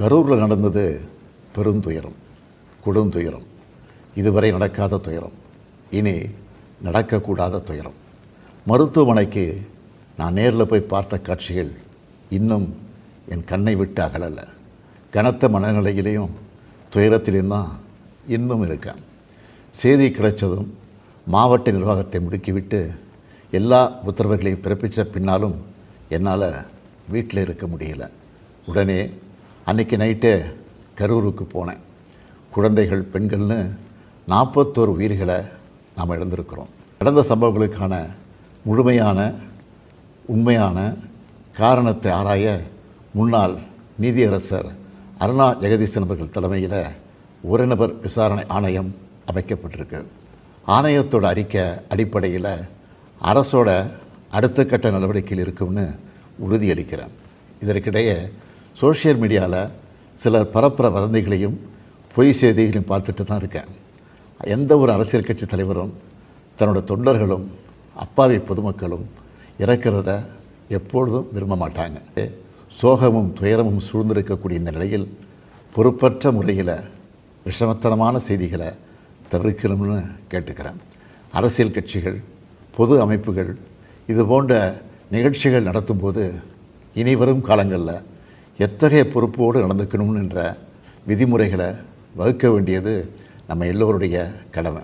கரூரில் நடந்தது பெருந்துயரம் கொடுந்துயரம். இதுவரை நடக்காத துயரம். இனி நடக்கக்கூடாத துயரம். மருத்துவமனைக்கு நான் நேரில் போய் பார்த்த காட்சிகள் இன்னும் என் கண்ணை விட்டு அகலலை. கனத்த மனநிலையிலையும் துயரத்திலையும் தான் இன்னும் இருக்கேன். செய்தி கிடைச்சதும் மாவட்ட நிர்வாகத்தை முடுக்கிவிட்டு எல்லா உத்தரவுகளையும் பிறப்பித்த பின்னாலும் என்னால் வீட்டில் இருக்க முடியல. உடனே அன்னைக்கு நைட்டு கரூருக்கு போனேன். குழந்தைகள் பெண்கள்னு நாற்பத்தோரு உயிர்களை நாம் இழந்திருக்கிறோம். நடந்த சம்பவங்களுக்கான முழுமையான உண்மையான காரணத்தை ஆராய முன்னாள் நீதியரசர் அருணா ஜெகதீசன் அவர்கள் தலைமையில் ஒரு நபர் விசாரணை ஆணையம் அமைக்கப்பட்டிருக்கு. ஆணையத்தோட அறிக்கை அடிப்படையில் அரசோட அடுத்த கட்ட நடவடிக்கையில் இருக்கும்னு உறுதியளிக்கிறேன். இதற்கிடையே சோஷியல் மீடியாவில் சிலர் பரப்புற வதந்திகளையும் பொய் செய்திகளையும் பார்த்துட்டு தான் இருக்கேன். எந்த ஒரு அரசியல் கட்சி தலைவரும் தன்னோட தொண்டர்களும் அப்பாவி பொதுமக்களும் இறக்கிறத எப்பொழுதும் விரும்ப மாட்டாங்க. சோகமும் துயரமும் சூழ்ந்திருக்கக்கூடிய இந்த நிலையில் பொறுப்பற்ற முறையில் விஷமத்தனமான செய்திகளை தவிர்க்கணும்னு கேட்டுக்கிறேன். அரசியல் கட்சிகள் பொது அமைப்புகள் இது போன்ற நிகழ்ச்சிகள் நடத்தும்போது இனி வரும் காலங்களில் எத்தகைய பொறுப்போடு நடந்துக்கணும்னு என்ற விதிமுறைகளை வகுக்க வேண்டியது நம்ம எல்லோருடைய கடமை.